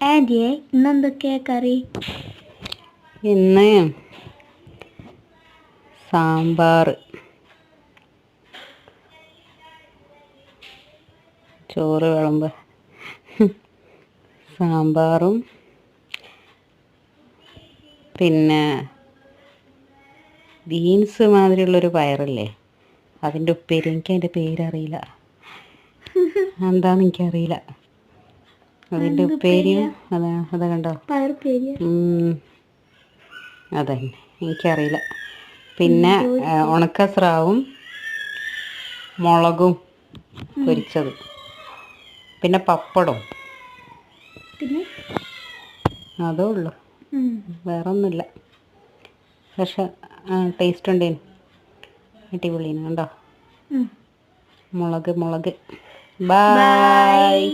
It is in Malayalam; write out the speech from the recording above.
ആന്റിയെ ഇന്നെന്തൊക്കെയാ കറി? ഇന്ന് സാമ്പാർ ചോറ് വിളമ്പ്. സാമ്പാറും പിന്നെ ബീൻസ് മാതിരിയുള്ളൊരു പയറില്ലേ? അതിന്റെ ഉപ്പേരി. എനിക്ക് അതിന്റെ പേരറിയില്ല. എന്താണെന്ന് എനിക്കറിയില്ല. അതിന്റെ ഉപ്പേരിയും അതാ അത് കണ്ടോ. അതന്നെ. എനിക്കറിയില്ല. പിന്നെ ഉണക്ക സ്രാവും മുളകും പൊരിച്ചത്. പിന്നെ പപ്പടം അതേ ഉള്ളു. വേറെ ഒന്നുമില്ല പക്ഷെ ടേസ്റ്റ് ഉണ്ടേനു. അടിപൊളിയാണ് കണ്ടോ? മുളക് മുളക്. ബായ്